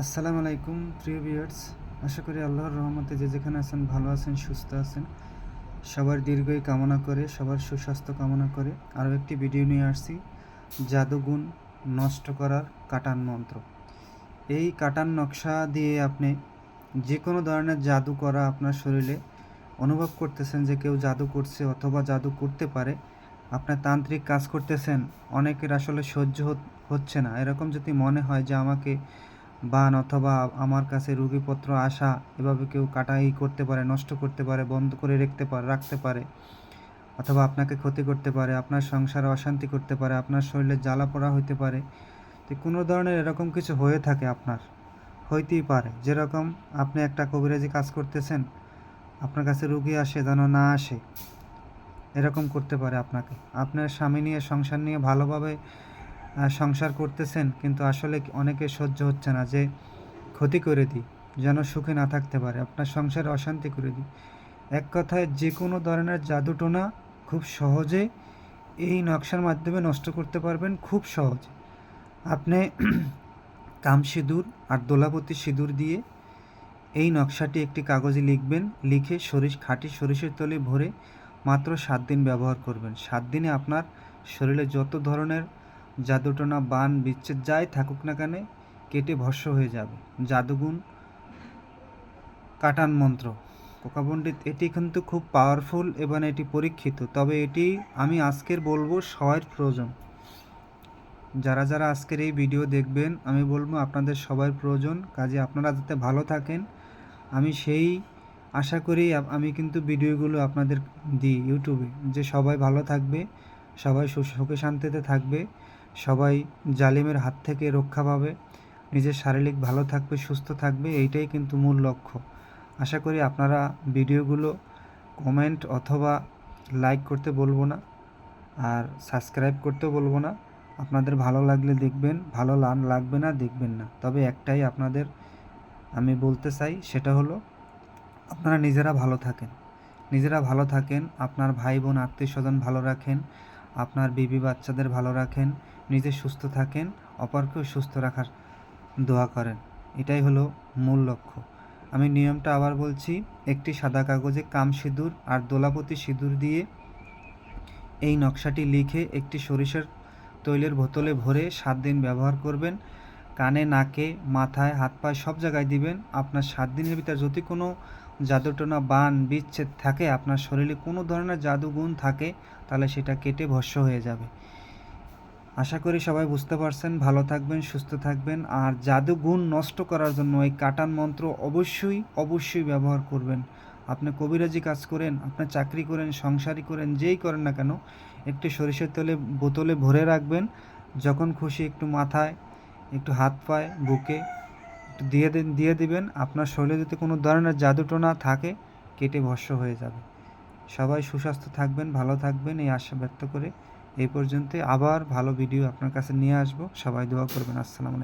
আসসালামু আলাইকুম, প্রিয় ভিউয়ার্স। আশা করি আল্লাহর রহমতে যে যেখানে আছেন, ভালো আছেন, সুস্থ আছেন। সবার দীর্ঘই কামনা করে, সবার সুস্বাস্থ্য কামনা করে আরও একটি ভিডিও নিয়ে আসছি, জাদুগুণ নষ্ট করার কাটান মন্ত্র। এই কাটান নকশা দিয়ে আপনি যে কোনো ধরনের জাদু করা আপনার শরীরে অনুভব করতেছেন যে কেউ জাদু করছে অথবা জাদু করতে পারে, আপনার তান্ত্রিক কাজ করতেছেন, অনেকের আসলে সহ্য হচ্ছে না। এরকম যদি মনে হয় যে আমাকে বান অথবা আমার কাছে রুগীপত্র আসা এভাবে কেউ কাটাই করতে পারে, নষ্ট করতে পারে, বন্ধ করে রাখতে পারে রাখতে পারে অথবা আপনাকে ক্ষতি করতে পারে, আপনার সংসারে অশান্তি করতে পারে, আপনার শরীরে জ্বালা পোড়া হইতে পারে। তো কোনো ধরনের এরকম কিছু হয়ে থাকে আপনার? হইতেই পারে। যেরকম আপনি একটা কবিরাজি কাজ করতেছেন, আপনার কাছে রুগী আসে যেন না আসে, এরকম করতে পারে আপনাকে। আপনার স্বামী নিয়ে, সংসার নিয়ে ভালোভাবে সংসার করতেছেন, কিন্তু আসলে অনেকে সহ্য হচ্ছে না যে ক্ষতি করে দিই, যেন সুখে না থাকতে পারে। আপনার সংসারে অশান্তি করে দিই। এক কথায়, যে কোনো ধরনের জাদুটোনা খুব সহজে এই নকশার মাধ্যমে নষ্ট করতে পারবেন, খুব সহজ। আপনি কাম সিঁদুর আর দোলাপতি সিঁদুর দিয়ে এই নকশাটি একটি কাগজে লিখবেন, লিখে সরিষ খাঁটি সরিষের তলে ভরে মাত্র সাত দিন ব্যবহার করবেন। সাত দিনে আপনার শরীরে যত ধরনের জাদুটোনা বান বিচ্ছেদ যাই থাকুক না কেন, কেটে ভস্য হয়ে যাবে। জাদুগুণ কাটান মন্ত্র। কোকা পণ্ডিত এটি কিন্তু খুব পাওয়ারফুল এবং এটি পরীক্ষিত, তবে এটি আমি আজকের বলব সবার প্রয়োজন। যারা যারা আজকের এই ভিডিও দেখবেন, আমি বলব আপনাদের সবার প্রয়োজন, কাজে আপনারা যাতে ভালো থাকেন, আমি সেই আশা করি আমি কিন্তু ভিডিওগুলো আপনাদের দিই ইউটিউবে যে সবাই ভালো থাকবে, সবাই সুখে শান্তিতে থাকবে। সবাই জালিমের হাত থেকে রক্ষা পাবে, নিজের শারীরিক ভালো থাকবে, সুস্থ থাকবে, এইটাই কিন্তু মূল লক্ষ্য। আশা করি আপনারা ভিডিওগুলো কমেন্ট অথবা লাইক করতে বলব না আর সাবস্ক্রাইব করতে বলব না। আপনাদের ভালো লাগলে দেখবেন, ভালো লান- লাগবে না, দেখবেন না। তবে একটাই আপনাদের আমি বলতে চাই, সেটা হলো আপনারা নিজেরা ভালো থাকেন। নিজেরা ভালো থাকেন, আপনার ভাই বোন, আত্মীয় স্বজন ভালো রাখেন আপনার বিবি বাচ্চাদের ভালো রাখেন, নিজে সুস্থ থাকেন, অপরকেও সুস্থ রাখার দোয়া করেন। এটাই হলো মূল লক্ষ্য। আমি নিয়মটা আবার বলছি, একটি সাদা কাগজে কাম সিঁদুর আর দোলাপতি সিঁদুর দিয়ে এই নকশাটি লিখে একটি সরিষার তৈলের বোতলে ভরে সাত দিন ব্যবহার করবেন। কানে, নাকে, মাথায় হাত পায়ে সব জায়গায় দিবেন। আপনার সাত দিনের ভিতরে যদি কোনো জাদুটোনা বান বিচ্ছেদ থাকে, আপনার শরীরে কোনো ধরনের জাদুগুণ থাকে, তাহলে সেটা কেটে ভস্য হয়ে যাবে। আশা করি সবাই বুঝতে পারছেন, ভালো থাকবেন, সুস্থ থাকবেন, আর জাদুগুণ নষ্ট করার জন্য এই কাটান মন্ত্র অবশ্যই অবশ্যই ব্যবহার করবেন। আপনি কবিরাজি কাজ করেন, আপনি চাকরি করেন, সংসারই করেন, যেই করেন না কেন, একটু সরিষার তেলে, বোতলে ভরে রাখবেন, যখন খুশি একটু মাথায়, একটু হাত পায়ে, বুকে দিয়ে দিন দিয়ে দিবেন, আপনার শরীরে যদি কোনো ধরনের জাদুটোনা থাকে, কেটে ভস্য হয়ে যাবে। সবাই সুস্বাস্থ্য থাকবেন, ভালো থাকবেন, এই আশা ব্যক্ত করে এই পর্যন্ত আবার ভালো ভিডিও আপনার কাছে নিয়ে আসব। সবাই দোয়া করবেন। আসসালামু আলাইকুম।